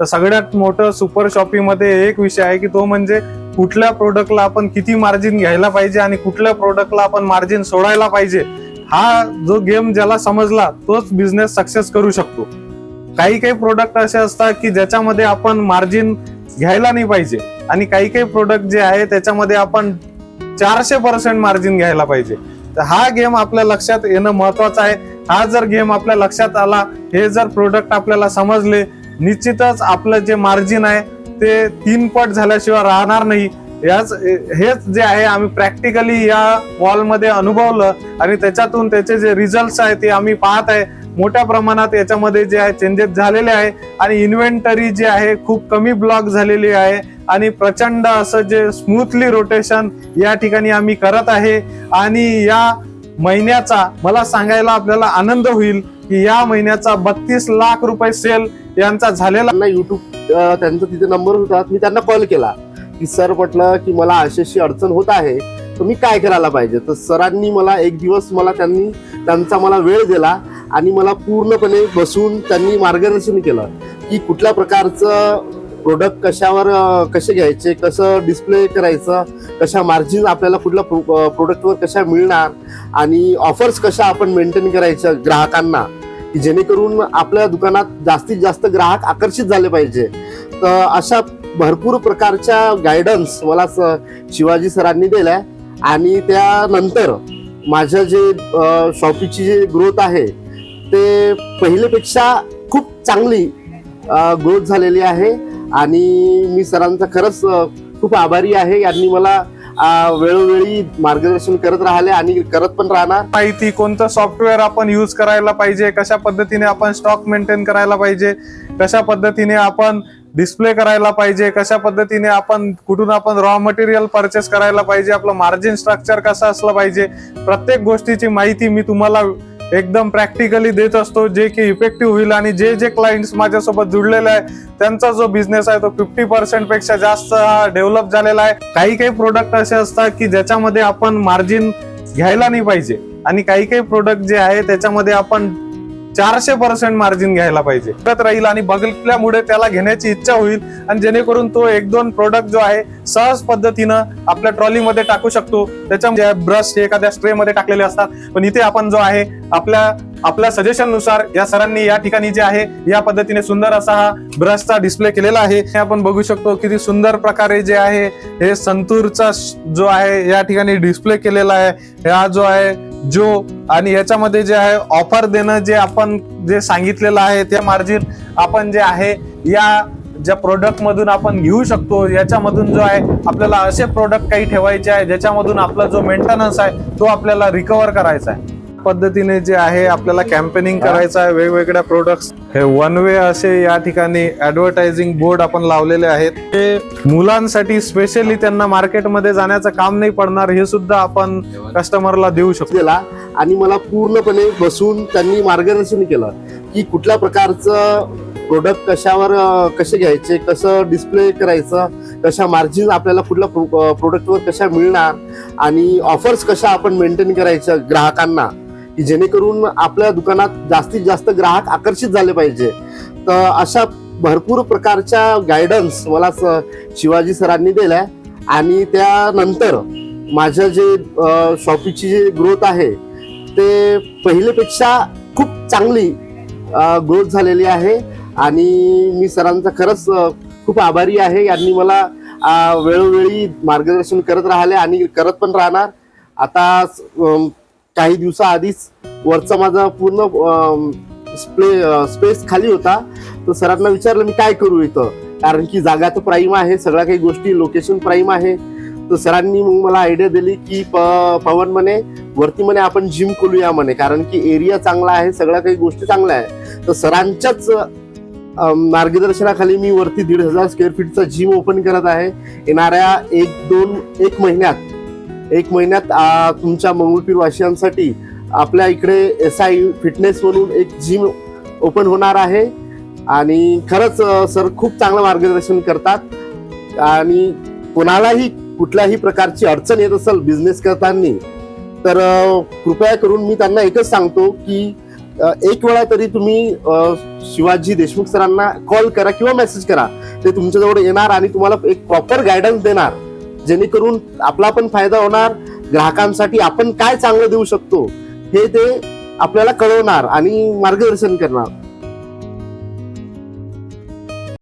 तर सगळ्यात मोठं सुपर शॉपिंगमध्ये एक विषय आहे की तो म्हणजे कुठल्या प्रोडक्टला आपण किती मार्जिन घ्यायला पाहिजे आणि कुठल्या प्रोडक्टला आपण मार्जिन सोडायला पाहिजे हा जो गेम ज्याला समजला तोच बिझनेस सक्सेस करू शकतो. काही काही प्रोडक्ट असे असतात की ज्याच्यामध्ये आपण मार्जिन घ्यायला नाही पाहिजे आणि काही काही प्रोडक्ट जे आहे त्याच्यामध्ये आपण चारशे पर्सेंट मार्जिन घ्यायला पाहिजे. तर हा गेम आपल्या लक्षात येणं महत्वाचं आहे. हा जर गेम आपल्या लक्षात आला हे जर प्रोडक्ट आपल्याला समजले निश्चितच आपलं जे मार्जिन आहे ते तीन पट झाल्याशिवाय राहणार नाही. याच हेच जे आहे आम्ही प्रॅक्टिकली या मॉलमध्ये अनुभवलं आणि त्याच्यातून त्याचे जे रिझल्ट आहे ते आम्ही पाहत आहे. मोठ्या प्रमाणात याच्यामध्ये जे आहे चेंजेस झालेले आहे आणि इन्व्हेंटरी जी आहे खूप कमी ब्लॉक झालेली आहे आणि प्रचंड असं जे स्मूथली रोटेशन या ठिकाणी आम्ही करत आहे. आणि या महिन्याचा मला सांगायला आपल्याला आनंद होईल. की या महिन्याचा बत्तीस लाख रुपये सेल यांचा झालेला युट्यूब त्यांचा तिथे नंबर होता. मी त्यांना कॉल केला. की सर म्हटलं की मला अशी अडचण होत आहे. तर मी काय करायला पाहिजे? तर सरांनी मला एक दिवस मला त्यांनी त्यांचा मला वेळ दिला आणि मला पूर्णपणे बसून त्यांनी मार्गदर्शन केलं की कुठल्या प्रकारचं प्रोडक्ट कशावर कसे घ्यायचे कसं डिस्प्ले करायचं कशा मार्जिन आपल्याला कुठल्या प्रोडक्टवर कशा मिळणार आणि ऑफर्स कशा आपण मेंटेन करायच्या ग्राहकांना. की जेणेकरून आपल्या दुकानात जास्तीत जास्त ग्राहक आकर्षित झाले पाहिजे. तर अशा भरपूर प्रकारच्या गायडन्स मला स- शिवाजी सरांनी दिल्या आणि त्यानंतर माझ्या जे शॉपीची जी ग्रोथ आहे ते पहिलेपेक्षा खूप चांगली ग्रोथ झालेली आहे. आणि मी सरांचा खरंच खूप आभारी आहे. यांनी मला वेळोवेळी मार्गदर्शन करत राहिले आणि करत पण राहणार. माहिती कोणतं सॉफ्टवेअर आपण यूज करायला पाहिजे कशा पद्धतीने आपण स्टॉक मेंटेन करायला पाहिजे कशा पद्धतीने आपण डिस्प्ले करायला पाहिजे कशा पद्धतीने आपण कुठून आपण रॉ मटेरियल परचेस करायला पाहिजे आपलं मार्जिन स्ट्रक्चर कसं असलं पाहिजे प्रत्येक गोष्टीची माहिती मी तुम्हाला एकदम प्रॅक्टिकली देत असतो जे की इफेक्टिव्ह होईल आणि जे जे क्लायंट्स माझ्यासोबत जुडलेले आहे त्यांचा जो बिझनेस आहे तो फिफ्टी पर्सेंटपेक्षा जास्त डेव्हलप झालेला आहे. काही काही प्रोडक्ट असे असतात की ज्याच्यामध्ये आपण मार्जिन घ्यायला नाही पाहिजे. आणि काही काही प्रोडक्ट जे आहे त्याच्यामध्ये आपण चारशे पर्सेंट मार्जिन घ्यायला पाहिजे. बघत राहील आणि बघितल्यामुळे त्याला घेण्याची इच्छा होईल आणि जेणेकरून तो एक दोन प्रोडक्ट जो आहे सहज पद्धतीनं आपल्या ट्रॉलीमध्ये टाकू शकतो. त्याच्यामध्ये ब्रश एखाद्या स्ट्रे मध्ये टाकलेले असतात. पण इथे आपण जो आहे आपल्या आपल्या सजेशननुसार या सरांनी या ठिकाणी जे आहे या पद्धतीने सुंदर असा हा ब्रशचा डिस्प्ले केलेला आहे. हे आपण बघू शकतो किती सुंदर प्रकारे जे आहे हे संतूरचा जो आहे या ठिकाणी डिस्प्ले केलेला आहे. हा जो आहे जो आणि याच्यामध्ये जे आहे ऑफर देणं जे आपण जे सांगितलेलं आहे ते मार्जिन आपण जे आहे या ज्या प्रोडक्ट मधून आपण घेऊ शकतो याच्यामधून जो आहे आपल्याला असे प्रोडक्ट काही ठेवायचे आहे ज्याच्यामधून आपला जो मेंटेनन्स आहे तो आपल्याला रिकवर करायचा आहे. पद्धतीने जे आहे आपल्याला कॅम्पेनिंग करायचं आहे वेगवेगळ्या प्रोडक्ट्स हे वन वे असे या ठिकाणी ऍडव्हर्टायझिंग बोर्ड आपण लावलेले आहेत. ते मुलांसाठी स्पेशली त्यांना मार्केटमध्ये जाण्याचं काम नाही पडणार हे सुद्धा आपण कस्टमरला देऊ शकतो. आणि मला पूर्णपणे बसून त्यांनी मार्गदर्शन केलं की कुठल्या प्रकारचं प्रोडक्ट कशावर कसे घ्यायचे कसं डिस्प्ले करायचं कशा मार्जिन आपल्याला कुठल्या प्रोडक्टवर कशा मिळणार आणि ऑफर्स कशा आपण मेंटेन करायच्या ग्राहकांना की जेणेकरून आपल्या दुकानात जास्तीत जास्त ग्राहक आकर्षित झाले पाहिजे. तर अशा भरपूर प्रकारच्या गायडन्स मला स- शिवाजी सरांनी दिल्या आणि त्यानंतर माझ्या जे शॉपीची जी ग्रोथ आहे ते पहिलेपेक्षा खूप चांगली ग्रोथ झालेली आहे. आणि मी सरांचा खरंच खूप आभारी आहे. यांनी मला वेळोवेळी मार्गदर्शन करत राहिले आणि करत पण राहणार. आता काही दिवसाआधीच वरचा माझा पूर्ण स्प्ले स्पेस खाली होता. तर सरांना विचारलं मी काय करू इथं? कारण की जागा तर प्राईम आहे सगळ्या काही गोष्टी लोकेशन प्राईम आहे. तर सरांनी मग मला आयडिया दिली की प- पवन म्हणे वरती म्हणे आपण जिम खोलूया म्हणे. कारण की एरिया चांगला आहे सगळ्या काही गोष्टी चांगल्या आहे तर सरांच्याच मार्गदर्शनाखाली मी वरती दीड हजार स्क्वेअर फीटचा जिम ओपन करत आहे. येणाऱ्या एक दोन एक महिन्यात एक महिन्यात तुमच्या मंगळपीर वासियांसाठी आपल्या इकडे एस आय फिटनेस म्हणून एक जिम ओपन होणार आहे. आणि खरंच सर खूप चांगलं मार्गदर्शन करतात. आणि कोणालाही कुठल्याही प्रकारची अडचण येत असेल बिझनेस करताना तर कृपया करून मी त्यांना एकच सांगतो की एक वेळा तरी तुम्ही शिवाजी देशमुख सरांना कॉल करा किंवा मेसेज करा. ते तुमच्याजवळ येणार आणि तुम्हाला एक प्रॉपर गायडन्स देणार. जेणेकरून आपला पण फायदा होणार ग्राहकांसाठी आपण काय चांगलं देऊ शकतो हे ते आपल्याला कळवणार आणि मार्गदर्शन करणार.